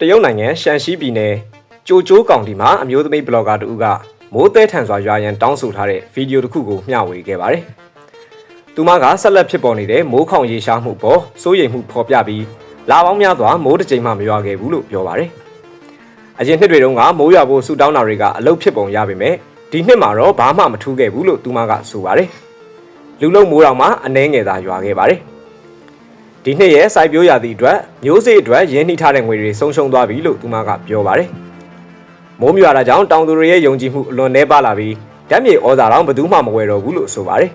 တရုတ်နိုင်ငံရှန်ရှီပြည်နယ်ကြိုကျိုးကောင်တီမှာအမျိုးသမီးဘလော့ဂါတူကမိုးသဲထန်စွာရွာရန်တောင်းဆိုထားတဲ့ဗီဒီယိုတစ်ခုကိုမျှဝေခဲ့ပါတယ်။သူမကဆက်လက်ဖြစ်ပေါ်နေတဲ့မိုးခေါင်ရေရှားမှုပေါ်စိုးရိမ်မှုဖော်ပြပြီးလာပေါင်းများစွာမိုးတစ်ကြိမ်မှမရွာခဲ့ဘူးလို့ပြောပါတယ်။အရင်နှစ်တွေတုန်းကမိုးရွာဖို့ဆူတောင်းတာတွေကအလုတ်ဖြစ်ပုံရပေမဲ့ဒီနှစ်မှာတော့ဘာမှမထူးခဲ့ဘူးလို့သူမကဆိုပါတယ်။လူလုံးမိုးတောင်မှအနှဲငယ်သာရွာခဲ့ပါတယ်။ ဒီနှစ်ရဲ့စိုက်ပျိုးရာသီအတွက်မျိုးစေ့အတွက်ရင်းနှီးထားတဲ့ငွေတွေဆုံးရှုံးသွားပြီလို့သူမကပြောပါတယ်။မိုးမြွာတာကြောင့်တောင်သူတွေရဲ့ယုံကြည်မှုအလွန်နှဲပါလာပြီးဓာတ်မြေဩဇာတော့ဘယ်သူမှမဝယ်တော့ဘူးလို့ဆိုပါတယ်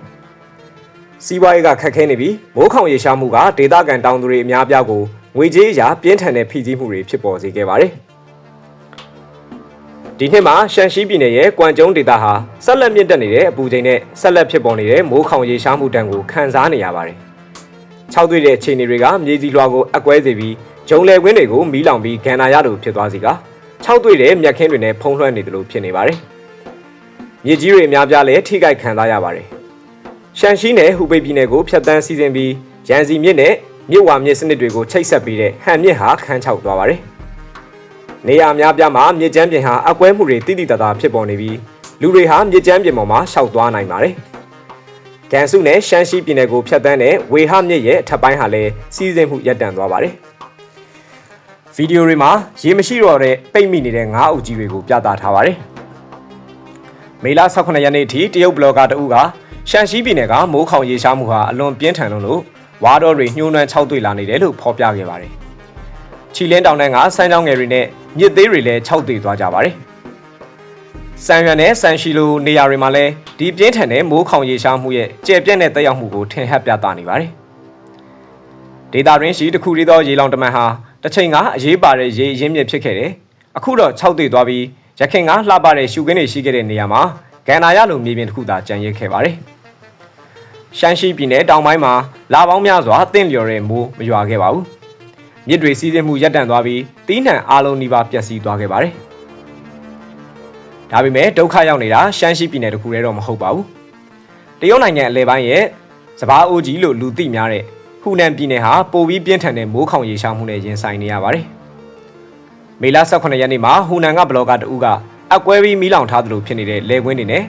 ။စီးပွားရေးကခက်ခဲနေပြီးမိုးခေါင်ရေရှားမှုကဒေသခံတောင်သူတွေအများပြားကိုငွေကြေးအရာပြင်းထန်တဲ့ဖိစီးမှုတွေဖြစ်ပေါ်စေခဲ့ပါတယ်။ဒီနှစ်မှာရှန်ရှိပြည်နယ်ရဲ့ကွမ်ကျုံဒေသဟာဆက်လက်မြင့်တက်နေတဲ့အပူချိန်နဲ့ဆက်လက်ဖြစ်ပေါ်နေတဲ့မိုးခေါင်ရေရှားမှုတံကိုခံစားနေရပါတယ်။ ၆တွေ့တဲ့အခြေအနေတွေကမြေကြီးလွှာကိုအကွဲစေပြီးဂျုံလယ်ကွင်းတွေကိုမီးလောင်ပြီးကန်နာရလိုဖြစ်သွားစီက၆တွေ့တဲ့မြက်ခင်းတွေနဲ့ဖုံးလွှမ်းနေတယ်လို့ဖြစ်နေပါတယ်။မြေကြီးတွေအများပြားလည်းထိခိုက်ခံစားရပါတယ်။ရှန်ရှိနယ်ဟူပိတ်ပြည်နယ်ကိုဖျက်ဆီးစီစဉ်ပြီးရန်စီမြစ်နဲ့မြစ်ဝါမြစ်စနစ်တွေကိုချိတ်ဆက်ပြီးတဲ့ဟန်မြစ်ဟာခန်းချောက်သွားပါတယ်။နေရာအများပြားမှာမြစ်ကျန်းပြင်ဟာအကွဲမှုတွေတိတိတသားဖြစ်ပေါ်နေပြီးလူတွေဟာမြစ်ကျန်းပြင်ပေါ်မှာရှောက်သွားနိုင်ပါတယ်။ ကန်စုနဲ့ရှမ်းရှိပြည်နယ်ကိုဖျက်ဆီးတဲ့ဝေဟမြစ်ရဲ့အထက်ပိုင်းဟာလည်းစီးဆင်းမှုရပ်တန့်သွားပါတယ်။ဗီဒီယိုတွေမှာရေမရှိတော့တဲ့ပိတ်မိနေတဲ့ငါးအုပ်ကြီးတွေကိုပြသထားပါတယ်။မေလ18ရက်နေ့ထိတရုတ်ဘလော့ဂါတအုပ်ကရှမ်းရှိပြည်နယ်ကမိုးခေါင်ရေရှားမှုဟာအလွန်ပြင်းထန်လို့ဝါတော်တွေညှိုးနှွမ်းခြောက်သွေ့လာနေတယ်လို့ဖော်ပြခဲ့ပါတယ်။ချီလင်းတောင်တန်းကစမ်းချောင်းငယ်တွေနဲ့မြစ်သေးတွေလည်းခြောက်သွေ့သွားကြပါတယ်။ စံရွံနဲ့စံရှိလိုနေရာတွေမှာလည်းဒီပြင်းထန်တဲ့မိုးခေါင်ရေရှားမှုရဲ့ကျယ်ပြန့်တဲ့တက်ရောက်မှုကိုထင်ဟပ်ပြသနေပါတယ်။ဒေတာရင်းရှိတစ်ခုတည်းသောရေလောင်တမန်ဟာတစ်ချိန်ကအရေးပါတဲ့ရေရင်းမြစ်ဖြစ်ခဲ့တယ်။အခုတော့၆တွေ့သွားပြီးရခင်ကလှပတဲ့ရှုခင်းတွေရှိခဲ့တဲ့နေရာမှာဂန်နာရလိုမြေပြင်တစ်ခုသာကျန်ရစ်ခဲ့ပါတယ်။ရှမ်းရှိပြည်နယ်တောင်ပိုင်းမှာလာပေါင်းများစွာတင့်လျော်တဲ့မိုးမရွာခဲ့ပါဘူး။မြစ်တွေစီးဆင်းမှုရပ်တန့်သွားပြီးတီးနှံအားလုံးနှိပါပျက်စီးသွားခဲ့ပါတယ်။ ဒါပေမဲ့ဒုက္ခရောက်နေတာရှမ်းရှိပြည်နယ်တခုတည်းတော့မဟုတ်ပါဘူးတရုတ်နိုင်ငံအလဲပိုင်းရဲ့စပားအိုးကြီးလို့လူသိများတဲ့ဟူနန်ပြည်နယ်ဟာပိုပြီးပြင်းထန်တဲ့မိုးခေါင်ရေရှားမှုနဲ့ရင်ဆိုင်နေရပါတယ်မေလ18ရက်နေ့မှာဟူနန်ကဘလော့ဂါတဦးကအကွဲပြီးမီးလောင်ထားသလိုဖြစ်နေတဲ့လေကွင်းတွေနဲ့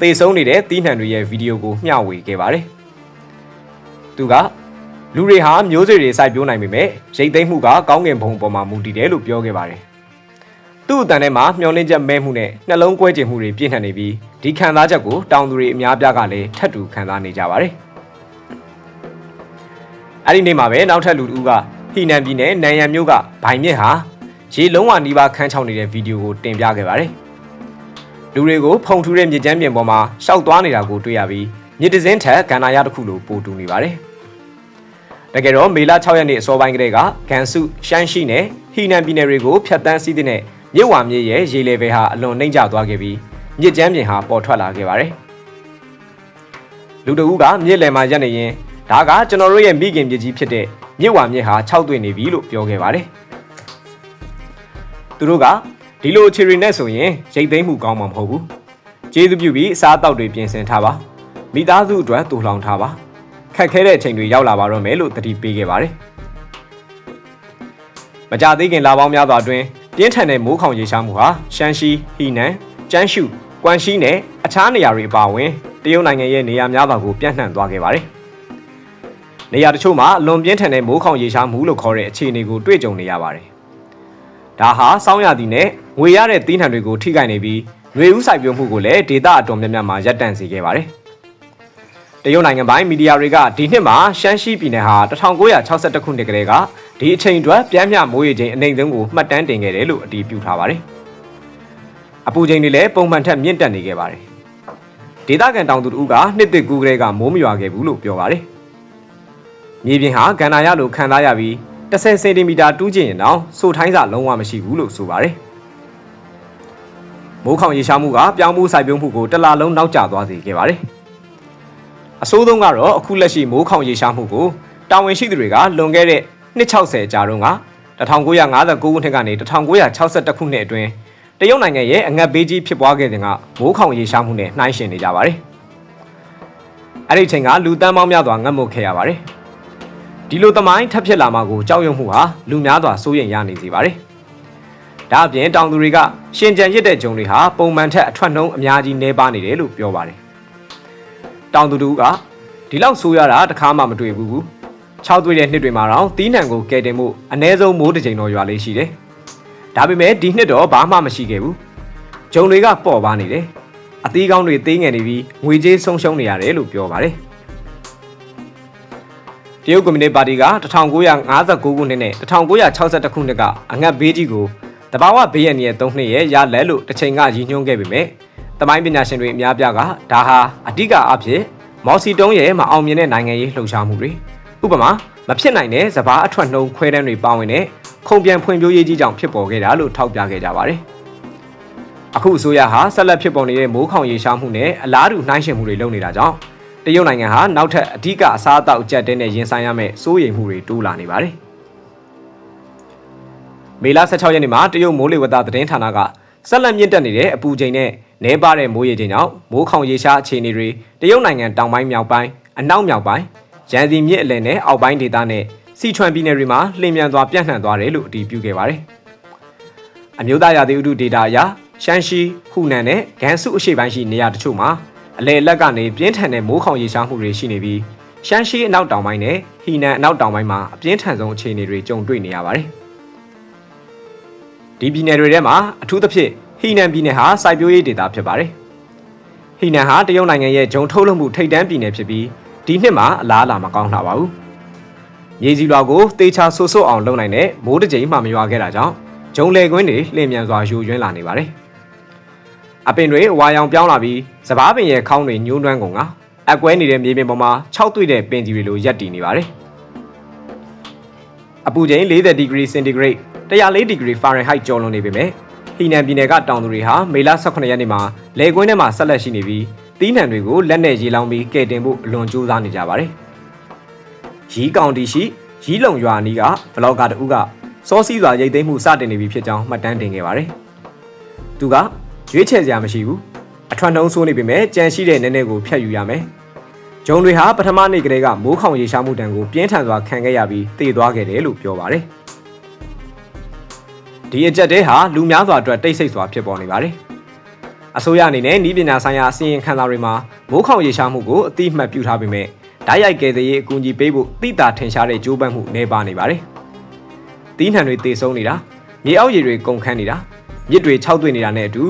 သေဆုံးနေတဲ့တီးနှံတွေရဲ့ဗီဒီယိုကိုမျှဝေခဲ့ပါတယ်သူကလူတွေဟာမျိုးစေ့တွေစိုက်ပျိုးနိုင်ပေမဲ့ရိတ်သိမ်းမှုကကောင်းကင်ဘုံပေါ်မှာမူတည်တယ်လို့ပြောခဲ့ပါတယ် သူ့အတန်ထဲမှာမျောလင်းချက်မဲမှုနဲ့နှလုံးကွဲကျင်မှုတွေပြင်းထန်နေပြီးဒီခံစားချက်ကိုတောင်သူတွေအများပြားကလည်းထပ်တူခံစားနေကြပါတယ်။အဲ့ဒီနေ့မှာပဲနောက်ထပ်လူတူကဟီနန်ပြည်နယ်နန်ရန်မြို့ကဘိုင်မြစ်ဟာရေလုံးဝနီးပါးခန်းချောင်းနေတဲ့ဗီဒီယိုကိုတင်ပြခဲ့ပါတယ်။လူတွေကိုဖုန်ထူးတဲ့မြစ်ကျန်းပြင်ပေါ်မှာရှောက်သွားနေတာကိုတွေ့ရပြီးမြစ်တစင်းထက်ကန္နာရတစ်ခုလိုပိုတူနေပါတယ်။တကယ်တော့မေလ6ရက်နေ့အစောပိုင်းကတည်းကဂန်စုရှမ်းရှိနဲ့ဟီနန်ပြည်နယ်တွေကိုဖျက်ဆီးစီးတဲ့ မြစ်ဝါမြစ်ရဲ့ရေလေပဲဟာအလွန်နှိမ့်ကျသွားခဲ့ပြီးမြစ်ကျမ်းပြင်ဟာပေါ်ထွက်လာခဲ့ပါတယ်။လူတအုပ်ကမြစ်လယ်မှာရပ်နေရင်ဒါကကျွန်တော်တို့ရဲ့မိခင်မြစ်ကြီးဖြစ်တဲ့မြစ်ဝါမြစ်ဟာ၆တွေ့နေပြီလို့ပြောခဲ့ပါတယ်။သူတို့ကဒီလိုအခြေအနေနဲ့ဆိုရင်ရိတ်သိမ်းမှုကောင်းမှာမဟုတ်ဘူး။ကျေးဇူးပြုပြီးအစားအသောက်တွေပြင်ဆင်ထားပါ။မိသားစုအတွက်တူလောင်ထားပါ။ခက်ခဲတဲ့အချိန်တွေရောက်လာပါတော့မယ်လို့တတိပေးခဲ့ပါတယ်။မကြသေးခင်လပေါင်းများစွာအတွင်း ပြင်းထန်တဲ့မိုးခေါင်ရေရှားမှုဟာရှမ်းရှိဟီနန်ကျန်းရှုကွမ်ရှိနဲ့အခြားနေရာတွေအပါအဝင်တရုတ်နိုင်ငံရဲ့နေရာများစွာကိုပြန့်နှံ့သွားခဲ့ပါတယ်။နေရာတချို့မှာအလွန်ပြင်းထန်တဲ့မိုးခေါင်ရေရှားမှုလို့ခေါ်တဲ့အခြေအနေကိုတွေ့ကြုံနေရပါတယ်။ဒါဟာစောင်းရသည်နဲ့ငွေရတဲ့သီးနှံတွေကိုထိခိုက်နေပြီးຫນွေဥစိုက်ပျိုးမှုကိုလည်းဒေတာအတော်များများမှာရပ်တန့်စေခဲ့ပါတယ်။တရုတ်နိုင်ငံပိုင်းမီဒီယာတွေကဒီနှစ်မှာရှမ်းရှိပြည်နယ်ဟာ1962ခုနှစ်ကလေးက ဒီအချိန်အတွက်ပြန်မျှမိုးရေချိန်အနိုင်ဆုံးကိုမှတ်တမ်းတင်ခဲ့တယ်လို့အတည်ပြုထားပါတယ်။အပူချိန်တွေလည်းပုံမှန်ထက်မြင့်တက်နေခဲ့ပါတယ်။ဒေသခံတောင်သူတို့ကနှစ်သက်ကူကလေးကမိုးမရွာခဲ့ဘူးလို့ပြောပါတယ်။မြေပြင်ဟာကန္နာရလိုခံစားရပြီး10စင်တီမီတာတူးကျင်ရင်တော့စိုထိုင်းစာလုံးဝမရှိဘူးလို့ဆိုပါတယ်။မိုးခေါင်ရေရှားမှုကပြောင်းမှုစိုက်ပျိုးမှုကိုတလလုံးနောက်ကျသွားစေခဲ့ပါတယ်။အဆိုးဆုံးကတော့အခုလက်ရှိမိုးခေါင်ရေရှားမှုကိုတာဝန်ရှိသူတွေကလွန်ခဲ့တဲ့ 260ကြာတုန်းက1959ခုနှစ်ကနေ1962ခုနှစ်အတွင်းတရုတ်နိုင်ငံရဲ့အငတ်ဘေးကြီးဖြစ်ပွားခဲ့တဲ့ကမိုးခေါင်ရေရှားမှုနဲ့နှိုင်းယှဉ်နေကြပါတယ်။အဲ့ဒီအချိန်ကလူတန်းပေါင်းများစွာငတ်မွတ်ခဲ့ရပါတယ်။ဒီလိုသမိုင်းထပ်ဖြစ်လာမှာကိုကြောက်ရွံ့မှုဟာလူများစွာစိုးရိမ်ရနေစေပါတယ်ဒါအပြင်တောင်သူတွေကရှင်ကြံရစ်တဲ့ဂျုံတွေဟာပုံမှန်ထက်အထွက်နှုံးအများကြီးနှဲပါနေတယ်လို့ပြောပါတယ်။တောင်သူတို့ကဒီလောက်ဆိုးရတာတစ်ခါမှမတွေ့ဘူး ဘူး။၆သွေးတဲ့နှစ်တွေမှာတော့တီးနှံကိုကယ်တင်မှုအ ਨੇ ဆုံးမိုးတစ်ချိန်တော့ရွာလေးရှိတယ်။ဒါပေမဲ့ဒီနှစ်တော့ဘာမှမရှိခဲ့ဘူး။ဂျုံတွေကပေါ့ပါနေတယ်။အသီးကောင်းတွေသေးငယ်နေပြီးငွေကြေးဆုံးရှုံးနေရတယ်လို့ပြောပါတယ်။တရုတ်ကွန်မြူနတီပါတီက1959ခုနှစ်နဲ့1962ခုနှစ်ကအငတ်ဘေးကြီးကိုတဘာဝဘေးရန်ရဲ့၃နှစ်ရဲ့ရလက်လို့တစ်ချိန်ကရည်ညွှန်းခဲ့ပေမဲ့တမိုင်းပညာရှင်တွေအများပြားကဒါဟာအဓိကအဖြစ်မော်စီတုံးရဲ့မအောင်မြင်တဲ့နိုင်ငံရေးလှုပ်ရှားမှုတွေ ဥပမာမဖြစ်နိုင်တဲ့စဘာအထွက်နှုံခွဲတန်းတွေပါဝင်တဲ့ခုံပြန်ဖွံ့ဖြိုးရေးကြီးကြောင့်ဖြစ်ပေါ်ခဲ့တာလို့ထောက်ပြခဲ့ကြပါတယ်အခုအစိုးရဟာဆက်လက်ဖြစ်ပေါ်နေတဲ့မိုးခေါင်ရေရှားမှုနဲ့အလားတူနှိုင်းယှဉ်မှုတွေလုပ်နေတာကြောင့်တရုတ်နိုင်ငံဟာနောက်ထပ်အဓိကအစားအသောက်အကျက်တဲနဲ့ရင်ဆိုင်ရမယ့်စိုးရိမ်မှုတွေတိုးလာနေပါတယ်မေလ16ရက်နေ့မှာတရုတ်မိုးလေဝသသတင်းဌာနကဆက်လက်မြင့်တက်နေတဲ့အပူချိန်နဲ့နှဲပါတဲ့မိုးရေချိန်ကြောင့်မိုးခေါင်ရေရှားအခြေအနေတွေတရုတ်နိုင်ငံတောင်ပိုင်းမြောက်ပိုင်းအနောက်မြောက်ပိုင်း ရန်စီမြစ်အလယ်နဲ့အောက်ပိုင်းဒေသနဲ့စီချွမ်ပြည်နယ်တွေမှာလျင်မြန်စွာပြန့်နှံ့သွားတယ်လို့အတည်ပြုခဲ့ပါတယ်။အမျိုးသားရာသီဥတုဒေတာအရရှမ်းရှိဟူနန်နဲ့ဂန်စုအရှေ့ပိုင်းရှိနေရာတချို့မှာအလဲလက်ကနေပြင်းထန်တဲ့မိုးခေါင်ရေရှားမှုတွေရှိနေပြီးရှမ်းရှိအနောက်တောင်ပိုင်းနဲ့ဟီနန်အနောက်တောင်ပိုင်းမှာအပြင်းထန်ဆုံးအခြေအနေတွေကြုံတွေ့နေရပါတယ်။ဒီပြည်နယ်တွေထဲမှာအထူးသဖြင့်ဟီနန်ပြည်နယ်ဟာစိုက်ပျိုးရေးဒေသဖြစ်ပါတယ်။ဟီနန်ဟာတရုတ်နိုင်ငံရဲ့ဂျုံထုတ်လုပ်မှုထိပ်တန်းပြည်နယ်ဖြစ်ပြီး ဒီနှစ်မှာအလားအလာမကောင်းလှပါဘူး။မြေကြီးလွာကိုတေချာဆူဆွအောင်လုပ်နိုင်တဲ့မိုးတစ်ကြိမ်မှမရွာခဲ့တာကြောင့်ဂျုံလေကွင်းတွေလျင်မြန်စွာယိုယွင်းလာနေပါတယ်။အပင်တွေအဝါရောင်ပြောင်းလာပြီးစပားပင်ရဲ့ခေါင်းတွေညှိုးနှွမ်းကုန်ကအကွဲနေတဲ့မြေပြင်ပေါ်မှာ၆တွေ့တဲ့ပင်ကြီးတွေလိုရပ်တည်နေပါတယ်။အပူချိန်40ဒီဂရီစင်တီဂရိတ်104ဒီဂရီဖာရင်ဟိုက်ကျော်လွန်နေပေမဲ့ဟီနန်ပြည်နယ်ကတောင်သူတွေဟာမေလ18ရက်နေ့မှာလေကွင်းထဲမှာဆက်လက်ရှိနေပြီး တီးနှံတွေကိုလက်နဲ့ရေလောင်းပြီးကဲတင်ဖို့အလွန်ကြိုးစားနေကြပါတယ်။ရီးကောင်တီရှိရီးလုံရွာနီးကဘလော့ဂါတဦးကစောစီးစွာရိတ်သိမ်းမှုစတင်နေပြီဖြစ်ကြောင်းမှတ်တမ်းတင်ခဲ့ပါတယ်။သူကရွေးချယ်စရာမရှိဘူး။အထွန်းနှုံးဆိုးနေပေမဲ့ကြံရှိတဲ့နည်းနည်းကိုဖျက်ယူရမယ်။ဂျုံတွေဟာပထမနေ့ကတည်းကမိုးခေါင်ရေရှားမှုတံကိုပြင်းထန်စွာခံခဲ့ရပြီးတည်သွားခဲ့တယ်လို့ပြောပါတယ်။ဒီအကြက်တဲဟာလူများစွာအတွက်တိတ်ဆိတ်စွာဖြစ်ပေါ်နေပါတယ်။ အစိုးရအနေနဲ့ဤပညာဆိုင်ရာအစီရင်ခံစာတွေမှာမိုးခေါင်ရေရှားမှုကိုအတိအမှတ်ပြုထားပေမဲ့ဓာတ်ရိုက်ကယ်ဆယ်ရေးအကူအညီပေးဖို့တိတာထင်ရှားတဲ့ကြိုးပမ်းမှုနေပါနေပါတယ်။တီးနှံတွေတေဆုံးနေတာမြေအောက်ရေတွေကုန်ခန်းနေတာမြစ်တွေခြောက်သွေ့နေတာနဲ့အတူ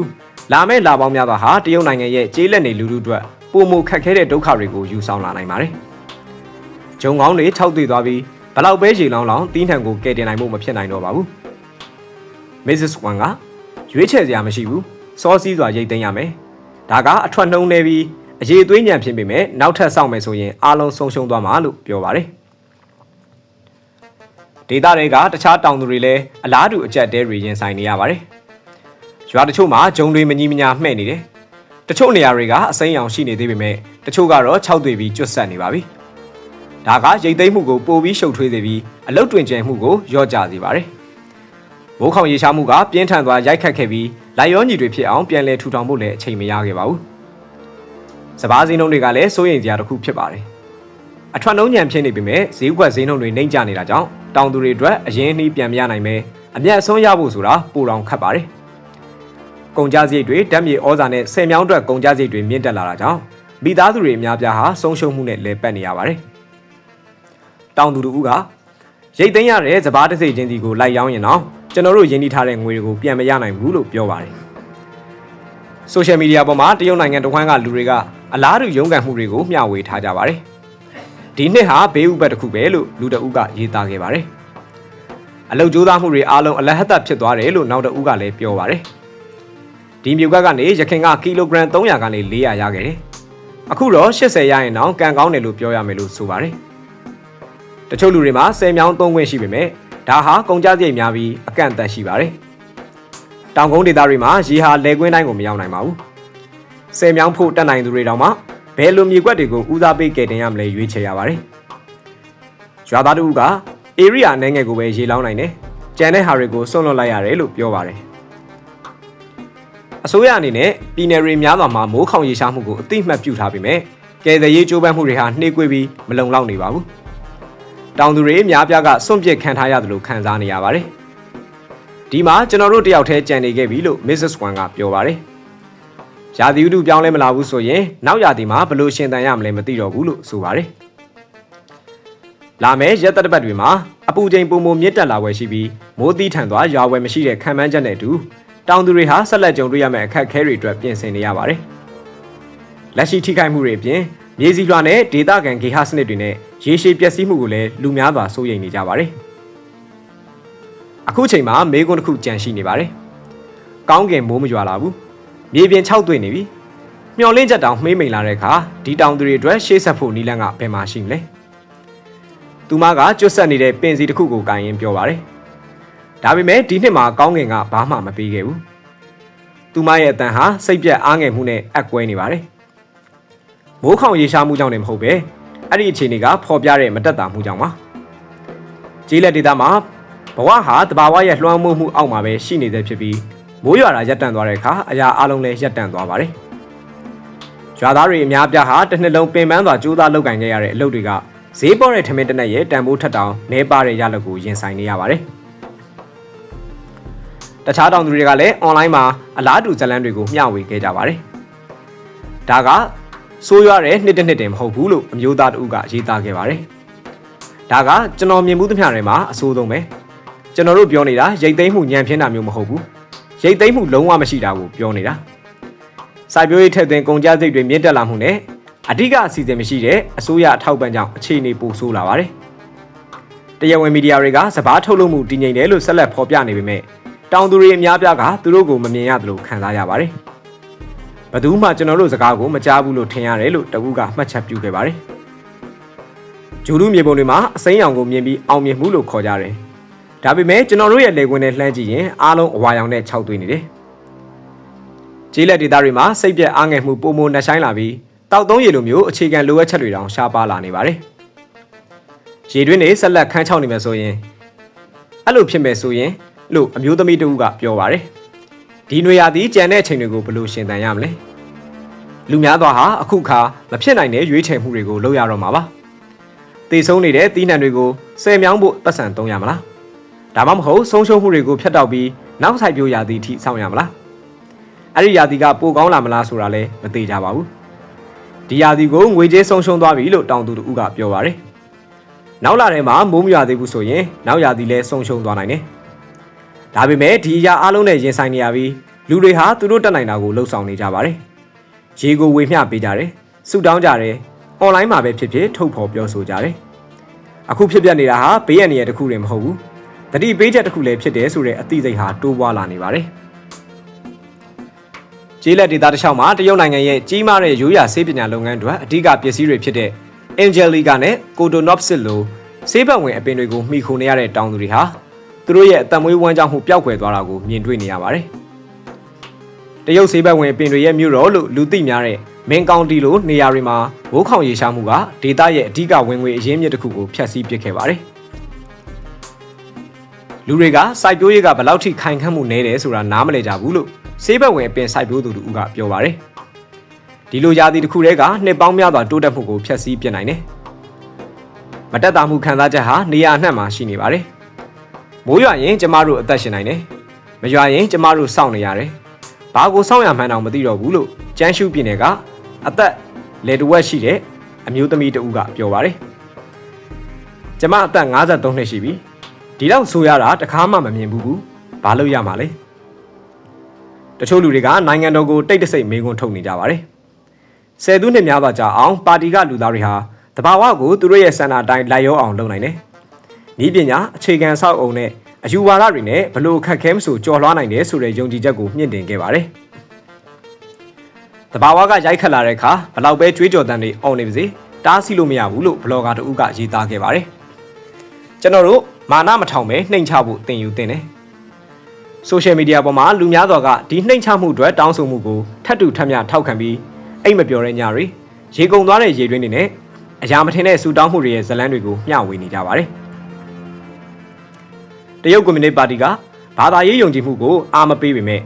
လာမဲ့လာပေါင်းများစွာဟာတရုတ်နိုင်ငံရဲ့ကျေးလက်နေလူလူအတွက်ပုံမခက်ခဲတဲ့ဒုက္ခတွေကိုယူဆောင်လာနိုင်ပါတယ်။ဂျုံကောင်းတွေခြောက်သွေ့သွားပြီးဘလောက်ပဲရေလောင်းလောင်းတီးနှံကိုကယ်တင်နိုင်ဖို့မဖြစ်နိုင်တော့ပါဘူး။ Mrs. Wan ကရွေးချယ်စရာမရှိဘူး စောစီးစွာရိတ်သိမ်းရမယ်ဒါကအထွက်နှုံးနေပြီးအရေးသွေးညံဖြစ်ပေမဲ့နောက်ထပ်စောင့်မယ်ဆိုရင်အားလုံးဆုံးရှုံးသွားမှာလို့ပြောပါတယ်ဒေတာတွေကတခြားတောင်သူတွေလည်းအလားတူအကြက်တဲတွေရင်ဆိုင်နေရပါတယ်ရွာတချို့မှာဂျုံတွေမကြီးမညာမှဲ့နေတယ်တချို့နေရာတွေကအစိမ်းရောင်ရှိနေသေးပေမဲ့တချို့ကတော့၆တွေပြီးကျွတ်ဆက်နေပါပြီဒါကရိတ်သိမ်းမှုကိုပိုပြီးရှုပ်ထွေးစေပြီးအလုတ်တွင်ကျဲမှုကိုရော့ကျစေပါတယ် မိုးခေါင်ရေရှားမှုကပြင်းထန်စွာရိုက်ခတ်ခဲ့ပြီးလိုက်ရောညီတွေဖြစ်အောင်ပြန်လည်ထူထောင်ဖို့လည်းအချိန်မရခဲ့ပါဘူး။စပားစည်းနှုန်းတွေကလည်းစိုးရိမ်စရာတစ်ခုဖြစ်ပါတယ်။အထွတ်နှုံးညံဖြစ်နေပေမဲ့ဈေးကွက်ဈေးနှုန်းတွေနှိမ့်ကျနေတာကြောင့်တောင်သူတွေအတွက်အရင်နှီးပြန်မရနိုင်ပဲအမျက်အစွန်းရဖို့ဆိုတာပိုတောင်ခက်ပါတယ်။ကုန်ကြစရိတ်တွေဓာတ်မြေဩဇာနဲ့ဆယ်မြောင်းအတွက်ကုန်ကြစရိတ်တွေမြင့်တက်လာတာကြောင့်မိသားစုတွေအများပြားဟာဆုံးရှုံးမှုနဲ့လဲပတ်နေရပါတယ်။တောင်သူတို့ကရိတ်သိမ်းရတဲ့စပားတစ်စိတ်ချင်းစီကိုလိုက်ရောင်းရင်တော့ ကျွန်တော်တို့ရင်းနှီးထားတဲ့ငွေတွေကိုပြန်မရနိုင်ဘူးလို့ပြောပါတယ်။ဆိုရှယ်မီဒီယာပေါ်မှာတရုတ်နိုင်ငံတဝန်းကလူတွေကအလားတူရုန်းကန်မှုတွေကိုမျှဝေထားကြပါတယ်။ဒီနှစ်ဟာဘေးဥပတ်တစ်ခုပဲလို့လူတအုပ်ကရေးသားခဲ့ပါတယ်။အလုတ်ကြိုးစားမှုတွေအားလုံးအလဟတ်သက်ဖြစ်သွားတယ်လို့နောက်တအုပ်ကလည်းပြောပါတယ်။ဒီမြို့ကကနေရခင်ကကီလိုဂရမ်300ကနေ400ရခဲ့တယ်။အခုတော့80ရရင်တော့ကံကောင်းတယ်လို့ပြောရမယ်လို့ဆိုပါတယ်။တချို့လူတွေမှာ10မြောင်း3ခွင့်ရှိပေမဲ့ ဒါဟာကုန်ကြစရိတ်များပြီးအကန့်အသတ်ရှိပါတယ်။တောင်ကုန်းဒေသတွေမှာရေဟာလဲကွင်းတိုင်းကိုမရောက်နိုင်ပါဘူး။ဆယ်မြောင်းဖို့တက်နိုင်သူတွေတောင်မှဘယ်လိုမြေကွက်တွေကိုဦးစားပေးကယ်တင်ရမလဲရွေးချယ်ရပါတယ်။ရွာသားတို့က area အနေငယ်ကိုပဲရေလောင်းနိုင်တယ်။ကြံတဲ့ဟာတွေကိုစွန့်လွတ်လိုက်ရတယ်လို့ပြောပါတယ်။အစိုးရအနေနဲ့ပြည်နယ်တွေများစွာမှာမိုးခေါင်ရေရှားမှုကိုအသိမှတ်ပြုထားပေမဲ့ကယ်ဆယ်ရေးကြိုးပမ်းမှုတွေဟာနှေးကွေးပြီးမလုံလောက်နေပါဘူး။ တောင်သူတွေအများပြားကစွန့်ပစ်ခံထားရတယ်လို့ခံစားနေရပါတယ်ဒီမှာကျွန်တော်တို့တယောက်တည်းကြံနေခဲ့ပြီလို့ Mrs. Wan ကပြောပါတယ်။ရာသီဥတုပြောင်းလဲမလာဘူးဆိုရင်နောက်ရာသီမှာဘယ်လိုရှင်သန်ရမလဲမသိတော့ဘူးလို့ဆိုပါတယ်။လာမယ့်ရက်သက်တစ်ပတ်တွေမှာအပူချိန်ပုံမမြင့်တက်လာဝယ်ရှိပြီးမိုးသီးထန်သွားရွာဝယ်မရှိတဲ့ခံမှန်းချက်နဲ့အတူတောင်သူတွေဟာဆက်လက်ကြုံတွေ့ရမယ့်အခက်အခဲတွေအတွက်ပြင်ဆင်နေရပါတယ်။လက်ရှိထိခိုက်မှုတွေအပြင်မြေစီလွှာနဲ့ဒေသခံဂေဟစနစ်တွေနဲ့ ရေရှည်ပျက်စီးမှုကိုလည်းလူများစွာစိုးရိမ်နေကြပါတယ်။အခုချိန်မှာမေကွန်းတစ်ခုကြန့်ရှိနေပါတယ်။ကောင်းကင်မိုးမရွာလာဘူး။မြေပြင်၆တွေ့နေပြီ။မျော်လင့်ချက်တောင်မှေးမိန်လာတဲ့အခါဒီတောင်သူတွေအတွက်ရှေ့ဆက်ဖို့နီလန်းကဘယ်မှာရှိမလဲ။သူမကကျွတ်ဆက်နေတဲ့ပင်စီတစ်ခုကိုကင်ရင်ပြောပါတယ်။ဒါပေမဲ့ဒီနှစ်မှာကောင်းကင်ကဘာမှမပေးခဲ့ဘူး။သူမရဲ့အတန်ဟာစိတ်ပြက်အားငယ်မှုနဲ့အက်ကွဲနေပါတယ်။မိုးခေါင်ရေရှားမှုကြောင့်လည်းမဟုတ်ပဲ အဲ့ဒီအခြေအနေကဖော်ပြတဲ့မတက်တာမှုကြောင့်ပါ။ကျေးလက်ဒေသမှာဘဝဟာတဘာဝရဲ့လွှမ်းမိုးမှုအောက်မှာပဲရှိနေသေးဖြစ်ပြီးမိုးရွာတာရပ်တန့်သွားတဲ့အခါအရာအလုံးလည်းရပ်တန့်သွားပါတယ်။ရွာသားတွေအများပြားဟာတစ်နှစ်လုံးပင်ပန်းစွာကြိုးစားလုပ်ကင်ခဲ့ရတဲ့အလုပ်တွေကဈေးပေါ်တဲ့ထမင်းတနက်ရဲ့တန်ဖိုးထက်တောင်နှဲပါတဲ့ရလဒ်ကိုရင်ဆိုင်နေရပါတယ်။တခြားတောင်သူတွေကလည်း online မှာအလားတူဇာတ်လမ်းတွေကိုမျှဝေခဲ့ကြပါတယ်။ဒါက ဆိုးရွားတဲ့နှစ်တစ်နှစ်တင်မဟုတ်ဘူးလို့အမျိုးသားတဦးကရေးသားခဲ့ပါတယ်။ဒါကကျွန်တော်မြင်မှုသမျှတွေမှာအဆိုးဆုံးပဲ။ကျွန်တော်တို့ပြောနေတာရိတ်သိမ်းမှုညံပြင်းတာမျိုးမဟုတ်ဘူး။ရိတ်သိမ်းမှုလုံးဝမရှိတာကိုပြောနေတာ။စိုက်ပျိုးရေးထက်သွင်းကုန်ကျစရိတ်တွေမြင့်တက်လာမှုနဲ့အဓိကအစီအစဉ်မရှိတဲ့အစိုးရအထောက်ပံ့ကြောင့်အခြေအနေပိုဆိုးလာပါတယ်။တရားဝင်မီဒီယာတွေကစပားထုတ်လုပ်မှုတည်ငြိမ်တယ်လို့ဆက်လက်ဖော်ပြနေပေမဲ့တောင်သူတွေအများပြားကသူတို့ကိုမမြင်ရသလိုခံစားရပါတယ်။ ဘယ်သူမှကျွန်တော်တို့စကားကိုမကြားဘူးလို့ထင်ရတယ်လို့တပူးကမှတ်ချက်ပြုခဲ့ပါတယ်။ဂျူလူမြေပုံတွေမှာအစိမ်းရောင်ကိုမြင်ပြီးအောင်မြင်မှုလို့ခေါ်ကြတယ်။ဒါပေမဲ့ကျွန်တော်တို့ရဲ့လေကွင်းနဲ့လှမ်းကြည့်ရင်အားလုံးအဝါရောင်နဲ့ခြောက်သွေးနေတယ်။ကျေးလက်ဒေသတွေမှာစိတ်ပြက်အားငယ်မှုပုံမနှဆိုင်လာပြီးတောက်သုံးရေလိုမျိုးအခြေခံလိုအပ်ချက်တွေတောင်ရှားပါလာနေပါတယ်။ရေတွင်းတွေဆက်လက်ခန်းချောက်နေမယ်ဆိုရင်အဲ့လိုဖြစ်မယ်ဆိုရင်လို့အမျိုးသမီးတဦးကပြောပါတယ်။ ဒီຫນွေရာသီကြံတဲ့အချိန်တွေကိုဘယ်လိုရှင်သန်ရမလဲ။လူများသောဟာအခုခါမဖြစ်နိုင်တဲ့ရွေးချယ်မှုတွေကိုလုပ်ရတော့မှာပါ။တေဆုံးနေတဲ့တီးနှံတွေကိုဆယ်မြောင်းဖို့ပတ်စံသုံးရမလား။ဒါမှမဟုတ်ဆုံးရှုံးမှုတွေကိုဖျက်တောက်ပြီးနောက်ဆိုင်ပြိုးရာသီထိစောင့်ရမလား။အဲ့ဒီရာသီကပိုကောင်းလာမလားဆိုတာလည်းမသေးကြပါဘူး။ဒီရာသီကိုငွေကြေးဆုံးရှုံးသွားပြီလို့တောင်သူတူကပြောပါတယ်။နောက်လာထဲမှာမိုးမရွာသေးဘူးဆိုရင်နောက်ရာသီလည်းဆုံးရှုံးသွားနိုင်တယ်။ ဒါပေမဲ့ဒီအရာအလုံးနဲ့ရင်ဆိုင်နေရပြီးလူတွေဟာသူတို့တက်နိုင်တာကိုလှုပ်ဆောင်နေကြပါတယ်။ရေကိုဝေမျှပေးကြတယ်။ဆူတောင်းကြတယ်။ online မှာပဲဖြစ်ဖြစ်ထုတ်ဖော်ပြောဆိုကြတယ်။အခုဖြစ်ပျက်နေတာဟာဘေးရန်ရတစ်ခုတည်းမဟုတ်ဘူး။တတိပေးချက်တစ်ခုလည်းဖြစ်တယ်ဆိုတဲ့အသိစိတ်ဟာတိုးပွားလာနေပါတယ်။ကျေးလက်ဒေသတစ်လျှောက်မှာတရုတ်နိုင်ငံရဲ့ကြီးမားတဲ့ရိုးရာဆေးပညာလုပ်ငန်းတွေအဓိကပစ္စည်းတွေဖြစ်တဲ့ Angelica နဲ့ Cotonopsis လိုဆေးဘက်ဝင်အပင်တွေကိုမှီခိုနေရတဲ့တောင်သူတွေဟာ သူတို့ရဲ့အသက်မွေးဝမ်းကြောင်းမှုပျောက်ကွယ်သွားတာကိုမြင်တွေ့နေရပါတယ်။တရုတ်ဆေးဘက်ဝင်ပင်တွေရဲ့မြို့တော်လို့လူသိများတဲ့မင်းကောင်တီလိုနေရာတွေမှာဝိုးခေါင်ရေရှားမှုကဒေသရဲ့အဓိကဝင်ငွေအရင်းမြစ်တစ်ခုကိုဖျက်ဆီးပစ်ခဲ့ပါတယ်။လူတွေကစိုက်ပျိုးရေးကဘယ်လောက်ထိခိုင်ခန့်မှုနည်းတယ်ဆိုတာနားမလည်ကြဘူးလို့ဆေးဘက်ဝင်အပင်စိုက်ပျိုးသူတို့ကပြောပါတယ်။ဒီလိုရာသီတစ်ခုတည်းကနှစ်ပေါင်းများစွာတိုးတက်မှုကိုဖျက်ဆီးပစ်နိုင်တယ်။မတက်တာမှုခံစားချက်ဟာနေရာအနှံ့မှာရှိနေပါတယ်။ မိုးရွာရင်ကျမတို့အသက်ရှင်နိုင်တယ်မရွာရင်ကျမတို့စောင့်နေရတယ်ဘာကိုစောင့်ရမှန်းတော့မသိတော့ဘူးလို့ကျန်းရှုပြည်နယ်ကအသက်လေတဝက်ရှိတဲ့အမျိုးသမီးတဦးကပြောပါတယ်ကျမအသက်53နှစ်ရှိပြီဒီတော့ဆိုရတာတခါမှမမြင်ဘူးဘူးဘာလို့ရမှာလဲတချို့လူတွေကနိုင်ငံတော်ကိုတိတ်တဆိတ်မေးခွန်းထုတ်နေကြပါတယ်ဆယ်သူနှစ်များစွာကြာအောင်ပါတီကလူသားတွေဟာတဘာဝကိုသူတို့ရဲ့စံနာတိုင်းလိုက်ရောအောင်လုပ်နိုင်တယ် ဤပညာအခြေခံဆောက်အုံနဲ့အယူဝါဒတွေနဲ့ဘလို့ခက်ခဲမဆိုကြော်လွှားနိုင်တယ်ဆိုတဲ့ယုံကြည်ချက်ကိုမြင့်တင်ခဲ့ပါတယ်။တဘာဝကရိုက်ခတ်လာတဲ့အခါဘလောက်ပဲကြွေးကြော်တန်းတွေအော်နေပါစေတားဆီးလို့မရဘူးလို့ဘလော့ဂါတဦးကရေးသားခဲ့ပါတယ်။ကျွန်တော်တို့မာနမထောင်ပဲနှိမ်ချဖို့သင်ယူသင်တယ်။ social media ပေါ်မှာလူများစွာကဒီနှိမ်ချမှုတွေတောင်းဆိုမှုကိုထပ်တူထပ်မြထောက်ခံပြီးအိတ်မပြောတဲ့ညတွေရေကုန်သွားတဲ့ရေတွင်းတွေနဲ့အရာမထင်တဲ့ဆူတောင်းမှုတွေရဲ့ဇလန်းတွေကိုမျှဝေနေကြပါတယ်။တ ရုတ်ကွန်မြူနစ်ပါတီကဘာသာရေးယုံကြည်မှုကိုအာမပေးပေမဲ့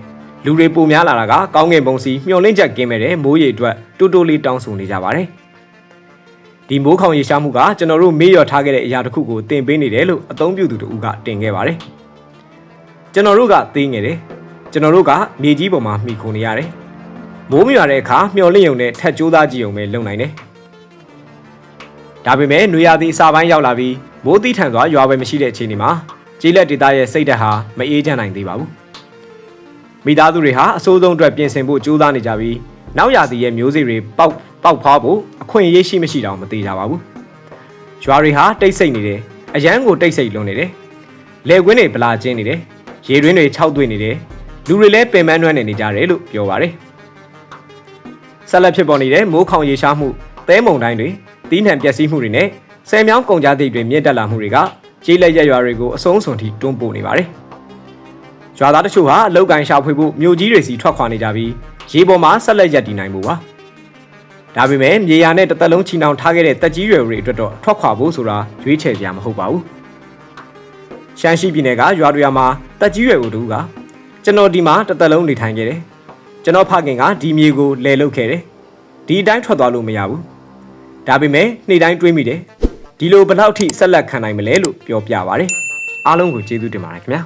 လူတွေပိုများလာတာကကောင်းကင်ပုံစီမျောလင့်ချက်ကင်းမဲ့တဲ့မိုးရေအတွက်တိုးတိုးလေးတောင်းဆိုနေကြပါတယ်။ဒီမိုးခေါင်ရေရှားမှုကကျွန်တော်တို့မေ့လျော့ထားခဲ့တဲ့အရာတစ်ခုကိုတင်ပေးနေတယ်လို့အသုံးပြုသူတို့ကတင်ခဲ့ပါတယ်။ကျွန်တော်တို့ကသေးငယ်တယ်ကျွန်တော်တို့ကမြေကြီးပေါ်မှာမှီခိုနေရတယ်မိုးမရွာတဲ့အခါမျော်လင့်ရုံနဲ့ထက်ကြိုးစားကြည့်ရုံပဲလုံနိုင်တယ်ဒါပေမဲ့နွေရာသီအစာပိုင်းရောက်လာပြီးမိုးသီးထန်စွာရွာပဲမရှိတဲ့အခြေအနေမှာ ကျေးလက်ဒေသရဲ့စိတ်ဓာတ်ဟာမအေးချမ်းနိုင်သေးပါဘူးမိသားစုတွေဟာအစိုးဆုံးအတွက်ပြင်ဆင်ဖို့ကြိုးစားနေကြပြီးနောက်ရာသီရဲ့မျိုးစေ့တွေပေါက်ပေါက်ဖွားဖို့အခွင့်အရေးရှိမရှိတောင်မသေးကြပါဘူးရွာတွေဟာတိတ်ဆိတ်နေတယ်အရန်ကိုတိတ်ဆိတ်လွန်နေတယ်လေကွင်းတွေဗလာကျင်းနေတယ်ရေတွင်းတွေခြောက်သွေ့နေတယ်လူတွေလည်းပင်ပန်းနှွမ်းနေနေကြတယ်လို့ပြောပါတယ်ဆက်လက်ဖြစ်ပေါ်နေတဲ့မိုးခေါင်ရေရှားမှုသဲမုန်တိုင်းတွေတီးနှံပျက်စီးမှုတွေနဲ့ဆယ်မြောင်းကုန်ကြသည့်တွေမြင့်တက်လာမှုတွေက ကျေးလက်ရက်ရွာတွေကိုအဆုံးစွန်ထိတွန်းပို့နေပါတယ်ရွာသားတချို့ဟာအလောက်ကန်ရှာဖွေဖို့မြို့ကြီးတွေစီထွက်ခွာနေကြပြီးရေပေါ်မှာဆက်လက်ရပ်တည်နိုင်မှုပါဒါပေမဲ့မြေယာနဲ့တစ်သက်လုံးချီနှောင်ထားခဲ့တဲ့တက်ကြီးရွယ်တွေအတွက်တော့ထွက်ခွာဖို့ဆိုတာရွေးချယ်စရာမဟုတ်ပါဘူးရှမ်းရှိပြည်နယ်ကရွာတွေမှာတက်ကြီးရွယ်ဦးတူကကျွန်တော်ဒီမှာတစ်သက်လုံးနေထိုင်ခဲ့တယ်ကျွန်တော်ဖခင်ကဒီမြေကိုလဲလုတ်ခဲ့တယ်ဒီအတိုင်းထွက်သွားလို့မရဘူးဒါပေမဲ့နေ့တိုင်းတွေးမိတယ် ဒီလိုဘယ်လောက်ထိဆက်လက်ခံနိုင်မလဲလို့ပြောပြပါရတယ်အားလုံးကိုကျေးဇူးတင်ပါတယ်ခင်ဗျာ